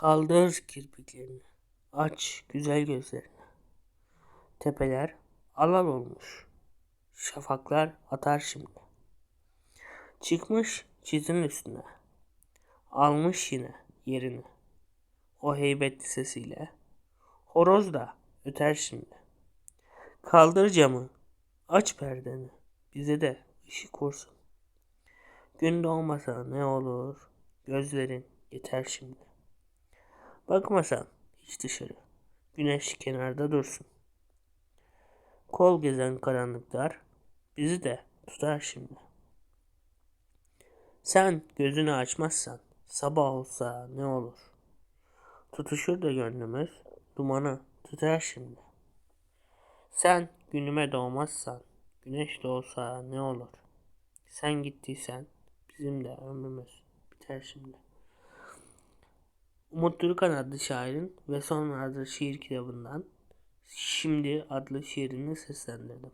Kaldır kirpiklerini. Aç güzel gözlerini. Tepeler alal olmuş. Şafaklar atar şimdi. Çıkmış çizin üstüne. Almış yine yerini. O heybetli sesiyle. Horoz da öter şimdi. Kaldır camı. Aç perdeni. Bize de ışık vursun. Gün doğmasa ne olur? Gözlerin yeter şimdi. Bakmasan hiç dışarı. Güneş kenarda dursun. Kol gezen karanlıklar bizi de tutar şimdi. Sen gözünü açmazsan sabah olsa ne olur? Tutuşur da gönlümüz dumanı tutar şimdi. Sen günüme doğmazsan güneş doğsa ne olur? Sen gittiysen bizim de ömrümüz biter şimdi. Umut Durukan adlı şairin ve sonra adlı şiir kitabından Şimdi adlı şiirini seslendirdim.